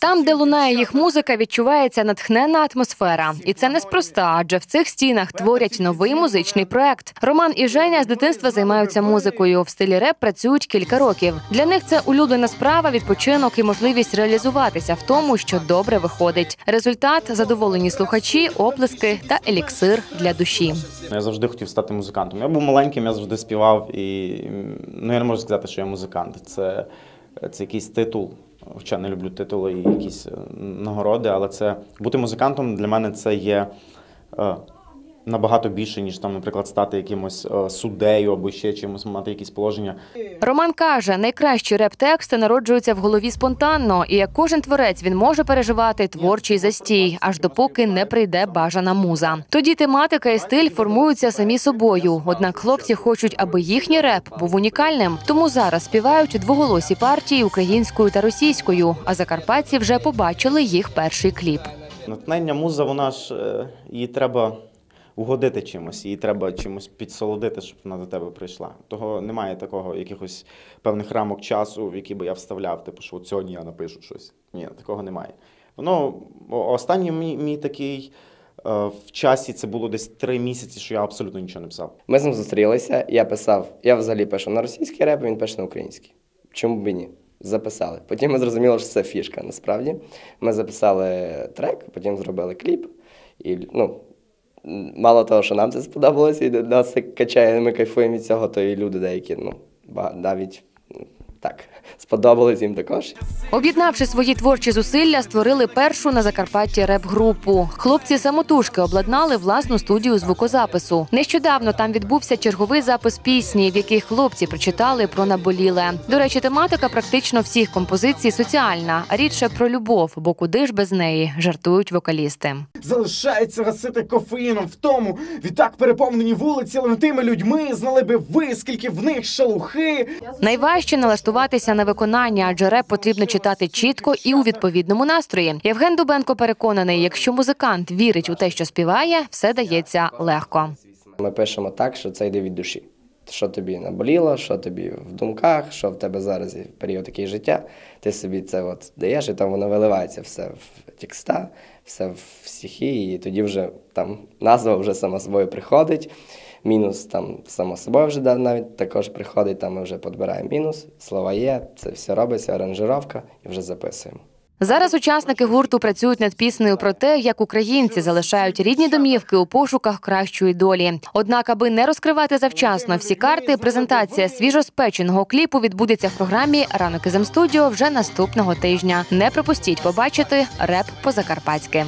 Там, де лунає їх музика, відчувається натхненна атмосфера, і це неспроста, адже в цих стінах творять новий музичний проект. Роман і Женя з дитинства займаються музикою. В стилі реп працюють кілька років. Для них це улюблена справа, відпочинок і можливість реалізуватися в тому, що добре виходить. Результат задоволені слухачі, оплески та еліксир для душі. Я завжди хотів стати музикантом. Я був маленьким, я завжди співав, і ну я не можу сказати, що я музикант. Це, це якийсь титул. Хоча не люблю титули і якісь е, нагороди, але це бути музикантом для мене це є е, набагато більше, ніж там, наприклад, стати якимось е, суддею або ще чимось, мати якісь положення. Роман каже, найкращі реп-тексти народжуються в голові спонтанно, і як кожен творець він може переживати творчий застій, аж допоки не прийде бажана муза. Тоді тематика і стиль формуються самі собою. Однак хлопці хочуть, аби їхній реп був унікальним. Тому зараз співають двоголосі партії українською та російською. А закарпатці вже побачили їх перший кліп. Натхнення муза, вона ж е, її треба угодити чимось, її треба чимось підсолодити, щоб вона до тебе прийшла. Того немає такого якихось певних рамок часу, в які би я вставляв, типу, що от сьогодні я напишу щось. Ні, такого немає. Воно останній мій, мій такий е, в часі це було десь три місяці, що я абсолютно нічого не писав. Ми з ним зустрілися, я писав, я взагалі пишу на російський реп, він пише на український. Чому б і ні? Записали. Потім ми зрозуміли, що це фішка насправді. Ми записали трек, потім зробили кліп. І ну, мало того, що нам це сподобалося, і нас це качає, ми кайфуємо від цього, то і люди деякі, ну, навіть так, сподобалось їм також. Об'єднавши свої творчі зусилля, створили першу на Закарпатті реп-групу. Хлопці самотужки обладнали власну студію звукозапису. Нещодавно там відбувся черговий запис пісні, в якій хлопці прочитали про наболіле. До речі, тематика практично всіх композицій соціальна, а рідше про любов, бо куди ж без неї жартують вокалісти. залишається гасити кофеїном в тому. Відтак переповнені вулиці лентими людьми. Знали би ви, скільки в них шелухи. Найважче налаштуватися на виконання, адже реп потрібно читати чітко і у відповідному настрої. Євген Дубенко переконаний, якщо музикант вірить у те, що співає, все дається легко. Ми пишемо так, що це йде від душі. Що тобі наболіло, що тобі в думках, що в тебе зараз є період такий життя, ти собі це от даєш, і там воно виливається все в текста, все в стихи, і тоді вже там назва вже сама собою приходить. Мінус там само собою вже навіть також приходить, там ми вже підбираємо мінус, слова є, це все робиться, аранжировка і вже записуємо. Зараз учасники гурту працюють над піснею про те, як українці залишають рідні домівки у пошуках кращої долі. Однак, аби не розкривати завчасно всі карти, презентація свіжоспеченого кліпу відбудеться в програмі Ранок із М-студіо вже наступного тижня. Не пропустіть побачити реп по закарпатськи.